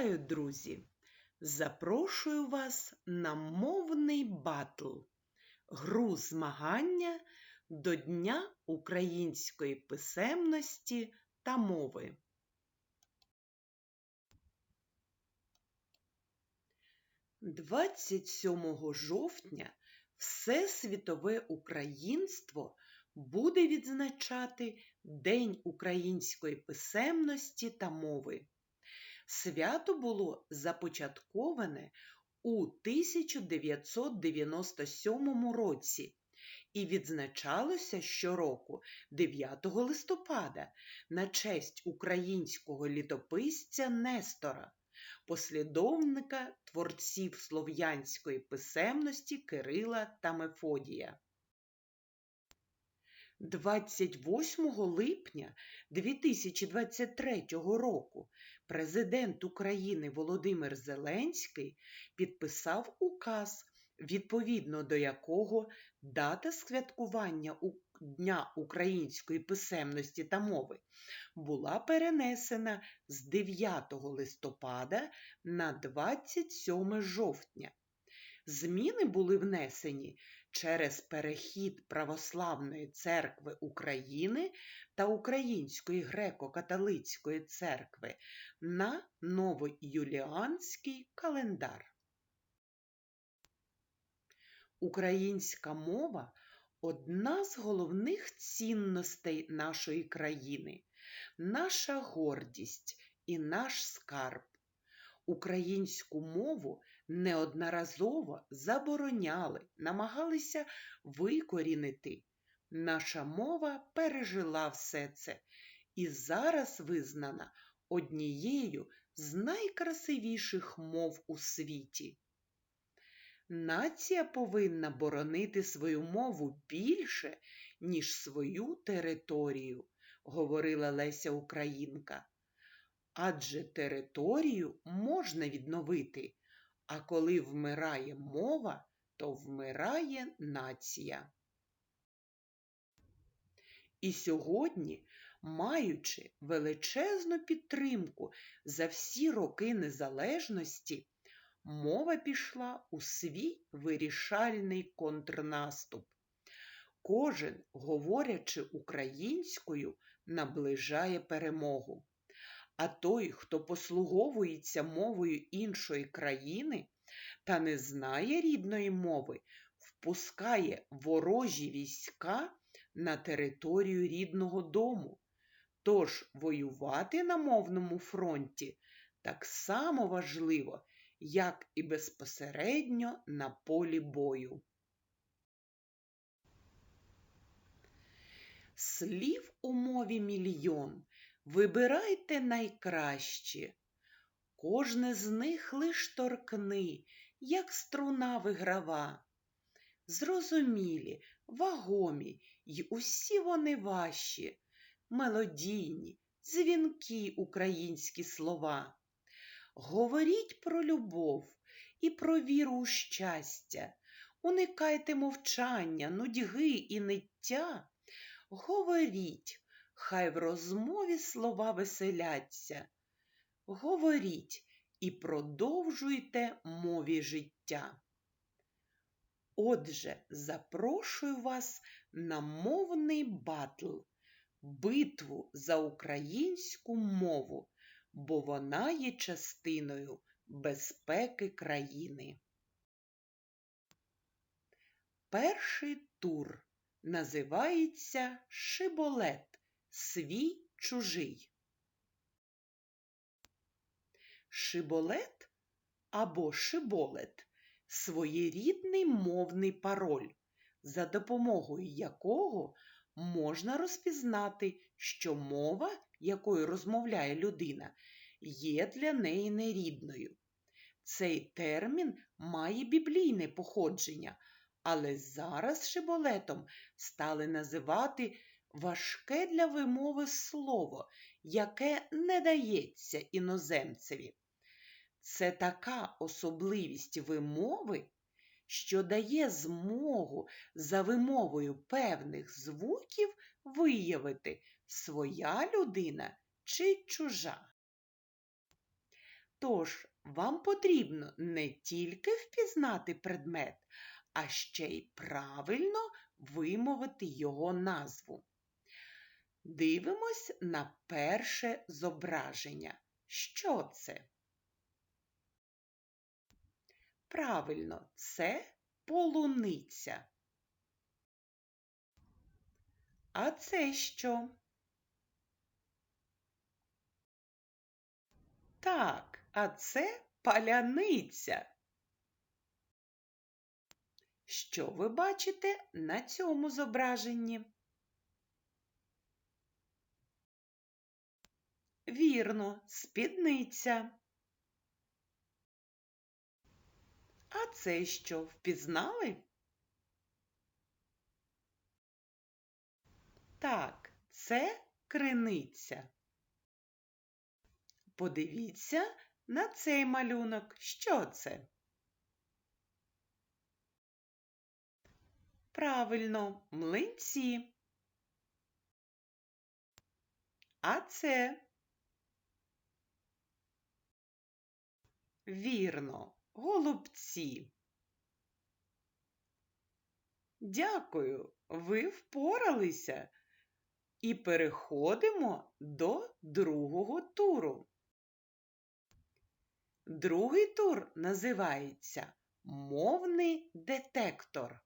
Вітаю, друзі! Запрошую вас на мовний батл, гру змагання до Дня української писемності та мови. Двадцять сьомого жовтня Всесвітове українство буде відзначати День української писемності та мови. Свято було започатковане у 1997 році і відзначалося щороку 9 листопада на честь українського літописця Нестора, послідовника творців слов'янської писемності Кирила та Мефодія. 28 липня 2023 року президент України Володимир Зеленський підписав указ, відповідно до якого дата святкування Дня української писемності та мови була перенесена з 9 листопада на 27 жовтня. Зміни були внесені через перехід Православної церкви України та Української греко-католицької церкви на новоюліанський календар. Українська мова одна з головних цінностей нашої країни, наша гордість і наш скарб. Українську мову неодноразово забороняли, намагалися викорінити. Наша мова пережила все це і зараз визнана однією з найкрасивіших мов у світі. Нація повинна боронити свою мову більше, ніж свою територію, говорила Леся Українка. Адже територію можна відновити, а коли вмирає мова, то вмирає нація. І сьогодні, маючи величезну підтримку за всі роки незалежності, мова пішла у свій вирішальний контрнаступ. Кожен, говорячи українською, наближає перемогу. А той, хто послуговується мовою іншої країни та не знає рідної мови, впускає ворожі війська на територію рідного дому. Тож воювати на мовному фронті так само важливо, як і безпосередньо на полі бою. Слів у мові мільйон. Вибирайте найкращі. Кожне з них лиш торкни, як струна виграва. Зрозумілі, вагомі й усі вони ваші, мелодійні, дзвінкі українські слова. Говоріть про любов і про віру у щастя, уникайте мовчання, нудьги і ниття. Говоріть, хай в розмові слова веселяться. Говоріть і продовжуйте мові життя. Отже, запрошую вас на мовний батл, битву за українську мову, бо вона є частиною безпеки країни. Перший тур називається Шиболет свій чужий. Шиболет або шиболет своєрідний мовний пароль, за допомогою якого можна розпізнати, що мова, якою розмовляє людина, є для неї нерідною. Цей термін має біблійне походження, але зараз шиболетом стали називати важке для вимови слово, яке не дається іноземцеві. Це така особливість вимови, що дає змогу за вимовою певних звуків виявити, своя людина чи чужа. Тож вам потрібно не тільки впізнати предмет, а ще й правильно вимовити його назву. Дивимось на перше зображення. Що це? Правильно, це полуниця. А це що? Так, а це паляниця. Що ви бачите на цьому зображенні? Вірно, спідниця. А це що, впізнали? Так, це криниця. Подивіться на цей малюнок. Що це? Правильно, млинці. А це? Вірно, голубці. Дякую, ви впоралися. І переходимо до другого туру. Другий тур називається Мовний детектор.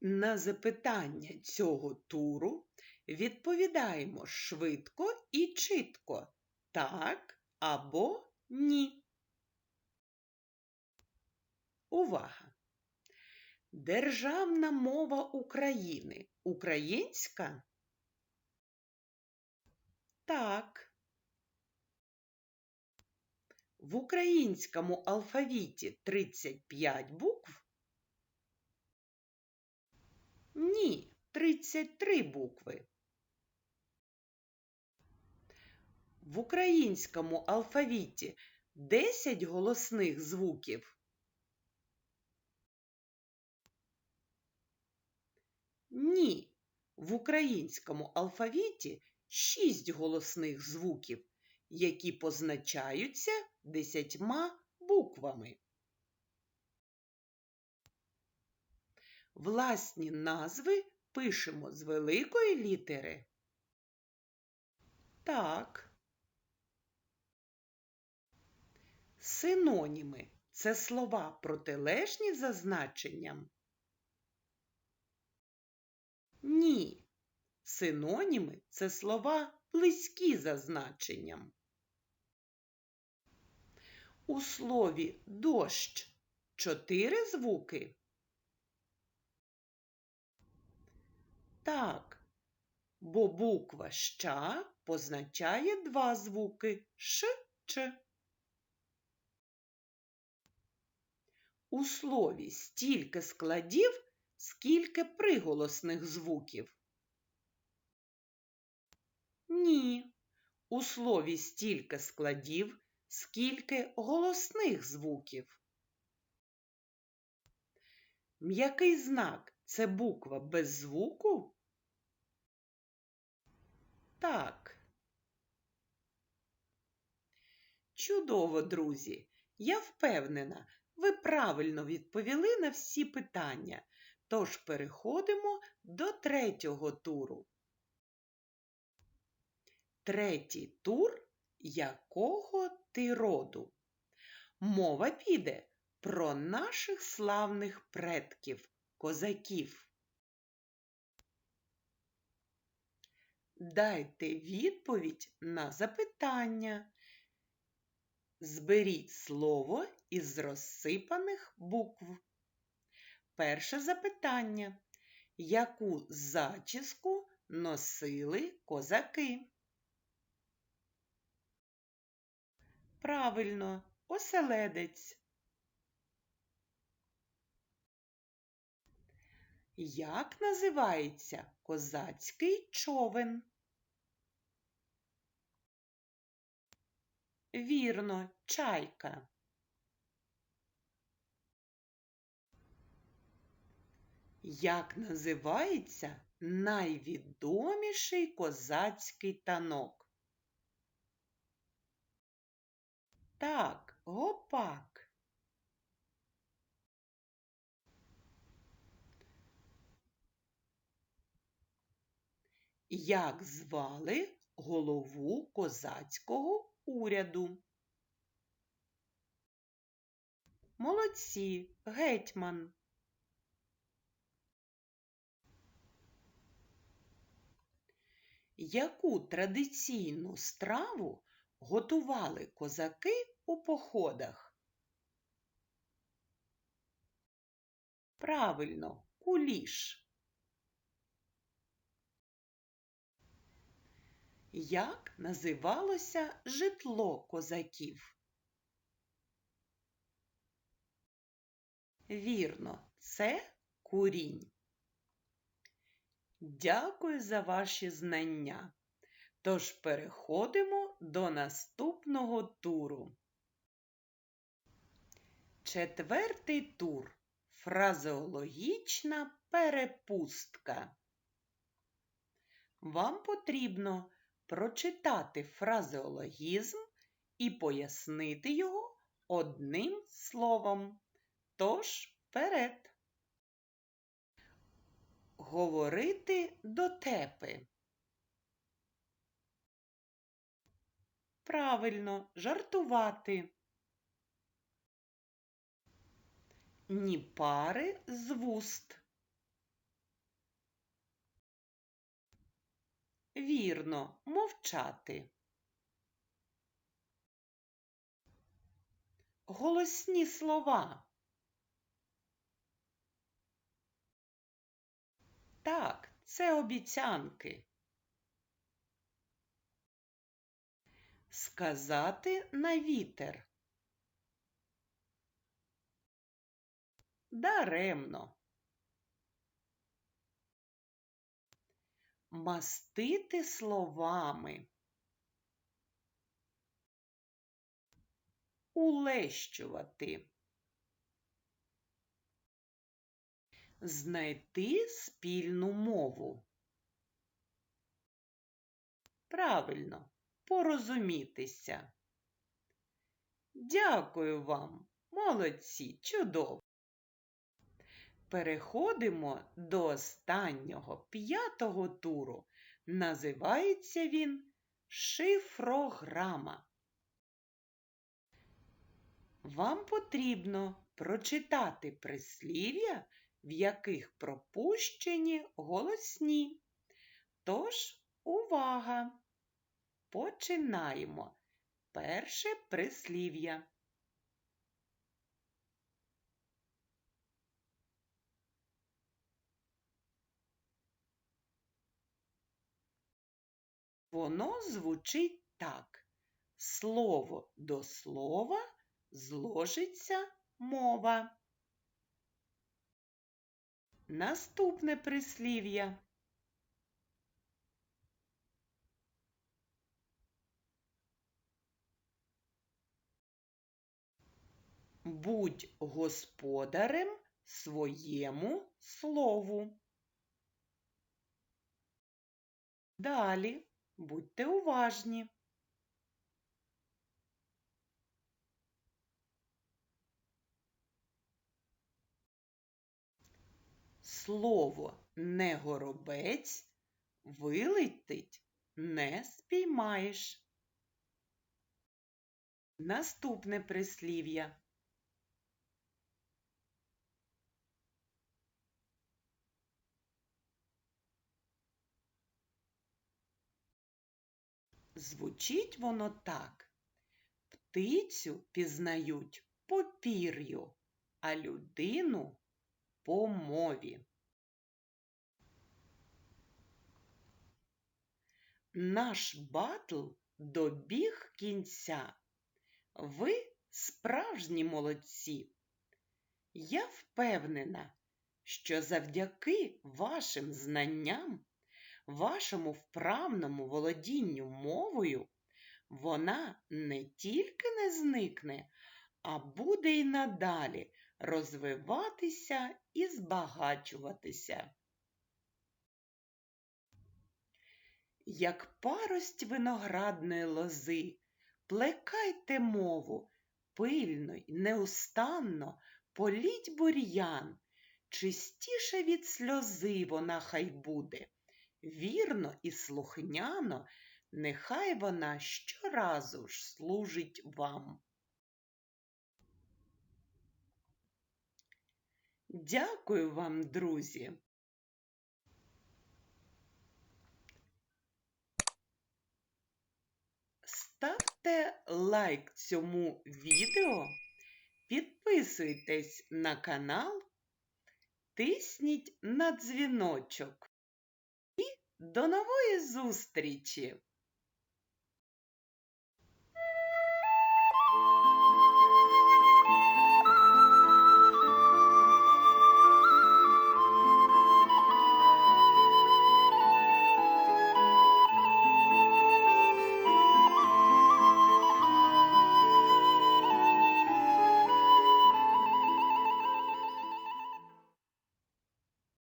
На запитання цього туру відповідаємо швидко і чітко так або ні. Увага! Державна мова України українська? Так. В українському алфавіті 35 букв? Ні, 33 букви. В українському алфавіті 10 голосних звуків? Ні. В українському алфавіті 6 голосних звуків, які позначаються десятьма буквами. Власні назви пишемо з великої літери. Так. Синоніми це слова протилежні за значенням. Ні. Синоніми це слова близькі за значенням. У слові дощ чотири звуки. Так, бо буква ща позначає два звуки ш ч. У слові стільки складів, скільки приголосних звуків. Ні. У слові стільки складів, скільки голосних звуків. М'який знак це буква без звуку? Так. Чудово, друзі! Я впевнена, ви правильно відповіли на всі питання. Тож переходимо до третього туру. Третій тур якого ти роду? Мова піде про наших славних предків, козаків. Дайте відповідь на запитання. Зберіть слово із розсипаних букв. Перше запитання. Яку зачіску носили козаки? Правильно, оселедець. Як називається козацький човен? Вірно, чайка. Як називається найвідоміший козацький танок? Так, гопак. Як звали голову козацького уряду? Молодці, гетьман. Яку традиційну страву готували козаки у походах? Правильно, куліш. Як називалося житло козаків? Вірно, це курінь. Дякую за ваші знання. Тож переходимо до наступного туру. Четвертий тур. Фразеологічна перепустка. Вам потрібно прочитати фразеологізм і пояснити його одним словом. Тож вперед. Говорити дотепи. Правильно, жартувати. Ні пари з вуст. Вірно, мовчати. Голосні слова. Так, це обіцянки. Сказати на вітер. Даремно. Мастити словами. Улещувати. Знайти спільну мову. Правильно, порозумітися. Дякую вам, молодці, чудово. Переходимо до останнього п'ятого туру. Називається він шифрограма. Вам потрібно прочитати прислів'я, в яких пропущені голосні. Тож, увага! Починаємо. Перше прислів'я. Воно звучить так. Слово до слова зложиться мова. Наступне прислів'я. Будь господарем своєму слову. Далі будьте уважні. Слово не горобець вилетить не спіймаєш. Наступне прислів'я. Звучить воно так. Птицю пізнають по пір'ю, а людину по мові. Наш батл добіг кінця. Ви справжні молодці. Я впевнена, що завдяки вашим знанням, вашому вправному володінню мовою, вона не тільки не зникне, а буде й надалі розвиватися і збагачуватися. Як парость виноградної лози плекайте мову, пильно й неустанно політь бур'ян, чистіше від сльози вона хай буде, вірно і слухняно, нехай вона щоразу ж служить вам. Дякую вам, друзі! Ставте лайк цьому відео, підписуйтесь на канал, тисніть на дзвіночок. І до нової зустрічі!